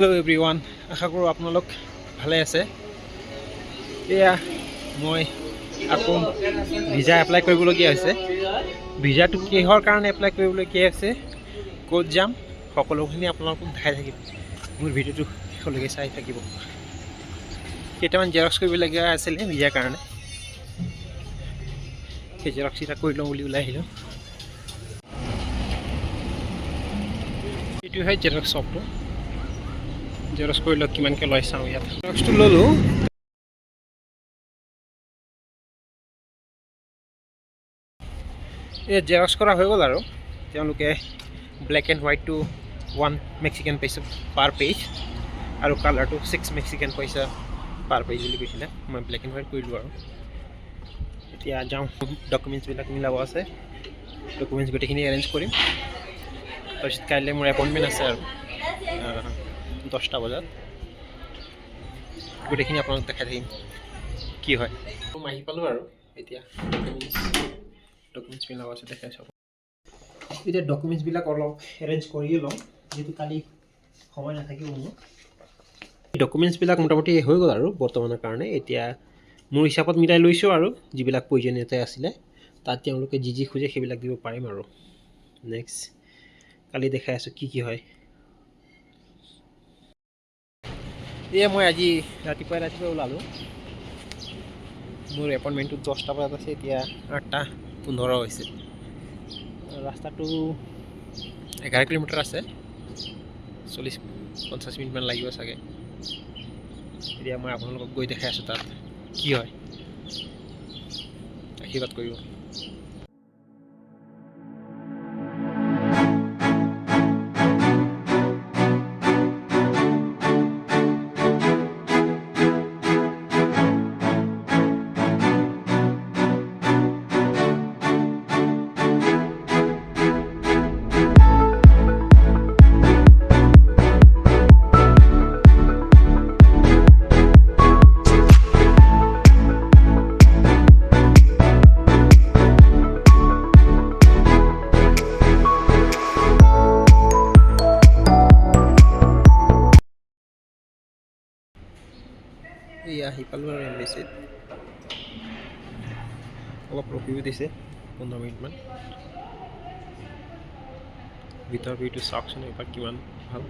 Hello' every one আশা কৰোঁ আপোনালোক ভালে আছে। এয়া মই আকৌ ভিজা এপ্লাই কৰিবলগীয়া হৈছে। ভিজাটো কিহৰ কাৰণে এপ্লাই কৰিবলগীয়া হৈছে, ক'ত যাম, সকলোখিনি আপোনালোকক দেখাই থাকিম মোৰ ভিডিঅ'টো শেষলৈকে চাই থাকিব। কেইটামান জেৰক্স কৰিবলগীয়া আছিলে ভিজাৰ কাৰণে। সেই জেৰক্স কেইটা কৰি লওঁ বুলি ওলাই আহিলোঁ। এইটো হয় জেৰক্স শ্বপটো জেৰক্স কৰি লওক, কিমানকৈ লয় চাওঁ ইয়াত। জেৰক্সটো ল'লোঁ। এই জেৰক্স কৰা হৈ গ'ল আৰু। তেওঁলোকে ব্লেক এণ্ড হোৱাইটটো ওৱান মেক্সিকান পইচা পাৰ পেজ আৰু কালাৰটো ছিক্স মেক্সিকান পইচা পাৰ পেজ বুলি কৈছিলে। মই ব্লেক এণ্ড হোৱাইট কৰিলোঁ আৰু। এতিয়া যাওঁ। ডকুমেণ্টছবিলাক মিলাব আছে। ডকুমেণ্টছ গোটেইখিনি এৰেঞ্জ কৰিম। তাৰপিছত কাইলৈ মোৰ এপইণ্টমেণ্ট আছে আৰু। আহ, দহটা বজাত গোটেইখিনি আপোনালোক দেখাই থাকিম কি হয়। মই আহি পালোঁ আৰু এতিয়া ডকুমেণ্টছ ডকুমেণ্টছ আছে দেখাই চাব। এতিয়া ডকুমেণ্টছবিলাক অলপ এৰেঞ্জ কৰিয়ে লওঁ যিহেতু কালি সময় নাথাকিব মোৰ। ডকুমেণ্টছবিলাক মোটামুটি হৈ গ'ল আৰু বৰ্তমানৰ কাৰণে। এতিয়া মোৰ হিচাপত মিলাই লৈছোঁ আৰু যিবিলাক প্ৰয়োজনীয়তা আছিলে তাত তেওঁলোকে যি যি খোজে সেইবিলাক দিব পাৰিম আৰু। নেক্সট কালি দেখাই আছোঁ কি কি হয়। এয়া মই আজি ৰাতিপুৱাই ৰাতিপুৱাই ওলালোঁ। মোৰ এপইণ্টমেণ্টটো দহটা বজাত আছে, এতিয়া আঠটা পোন্ধৰ হৈছে। ৰাস্তাটো এঘাৰ কিলোমিটাৰ আছে। চল্লিছ পঞ্চাছ মিনিটমান লাগিব চাগে। এতিয়া মই আপোনালোকক গৈ দেখাই আছোঁ তাত। কি হয়। আশীৰ্বাদ কৰিব। আহি পালোঁ আৰু এম্বেচিত। অলপ ৰখিও দিছে, পোন্ধৰ মিনিটমান ভিতৰৰ ভিউটো চাওকচোন এবাৰ কিমান ভালো।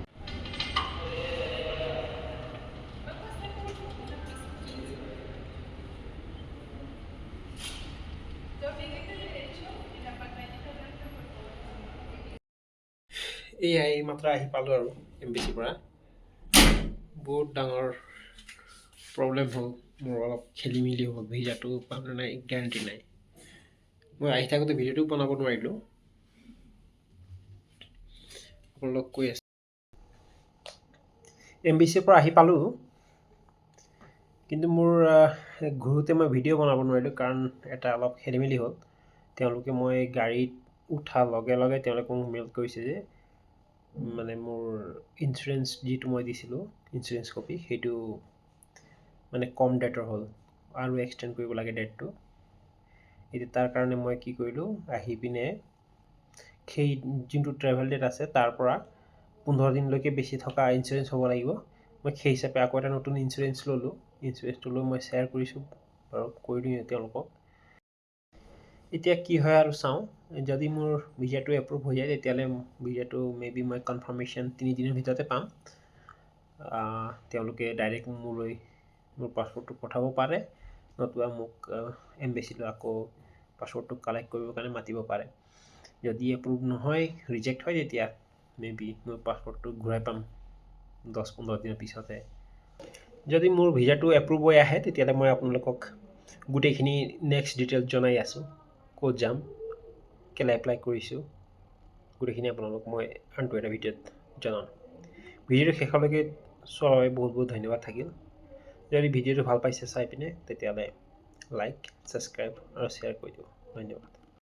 এয়া এইমাত্ৰ আহি পালোঁ আৰু এম বি চিৰ পৰা। বহুত ডাঙৰ প্ৰব্লেম হ'ল, মোৰ অলপ খেলি মেলি হ'ল ভিজাটো পাম নাই গেৰাণ্টি নাই। মই আহি থাকোঁতে ভিডিঅ'টো বনাব নোৱাৰিলোঁ। আপোনালোক কৈ আছে। এম বি চিৰ পৰা আহি পালোঁ। কিন্তু মোৰ ঘূৰোতে মই ভিডিঅ' বনাব নোৱাৰিলোঁ, কাৰণ এটা অলপ খেলি মেলি হ'ল। তেওঁলোকে মই গাড়ীত উঠা লগে লগে তেওঁলোকে মোক মেইল কৰিছে যে মানে মোৰ ইঞ্চুৰেঞ্চ যিটো মই দিছিলোঁ ইঞ্চুৰেঞ্চ কপি সেইটো মানে কম ডেটৰ হ'ল। আৰু এক্সটেণ্ড কৰিব লাগে ডেটটো এতিয়া তাৰ কাৰণে মই কি কৰিলোঁ, আহি পিনে সেই যোনটো ট্ৰেভেল ডেট আছে, তাৰ পৰা পোন্ধৰ দিনলৈকে বেছি থকা ইঞ্চুৰেঞ্চ হ'ব লাগিব। মই সেই হিচাপে আকৌ এটা নতুন ইঞ্চুৰেঞ্চ ল'লোঁ। ইঞ্চুৰেঞ্চটো লৈ মই শ্বেয়াৰ কৰিছোঁ, বাৰু কৰি দিওঁ তেওঁলোকক। এতিয়া কি হয় আৰু চাওঁ, যদি মোৰ ভিজাটো এপ্ৰুভ হৈ যায়, তেতিয়াহ'লে ভিজাটো মে বি মই কনফাৰ্মেশ্যন তিনিদিনৰ ভিতৰতে পাম। তেওঁলোকে ডাইৰেক্ট মোলৈ মোৰ পাছপৰ্টটো পঠাব পাৰে, নতুবা মোক এম্বেচিলৈ আকৌ পাছপৰ্টটো কালেক্ট কৰিবৰ কাৰণে মাতিব পাৰে। যদি এপ্ৰুভ নহয় ৰিজেক্ট হয় তেতিয়া মে বি মোৰ পাছপৰ্টটো ঘূৰাই পাম দহ, পোন্ধৰ দিনৰ পিছতে। যদি মোৰ ভিজাটো এপ্ৰুভ হৈ আহে, তেতিয়াহ'লে মই আপোনালোকক গোটেইখিনি নেক্সট ডিটেইলছ জনাই আছোঁ, ক'ত যাম, কেলৈ এপ্লাই কৰিছোঁ, গোটেইখিনি আপোনালোক মই আনটো এটা ভিডিঅ'ত জনাম। ভিডিঅ'টো শেষলৈকে চোৱাৰ বাবে বহুত বহুত ধন্যবাদ থাকিল। যদি ভিডিঅ'টো ভাল পাইছে চাই পিনে তেতিয়াহ'লে লাইক ছাবস্ক্ৰাইব আৰু শ্বেয়াৰ কৰি দিওঁ ধন্যবাদ।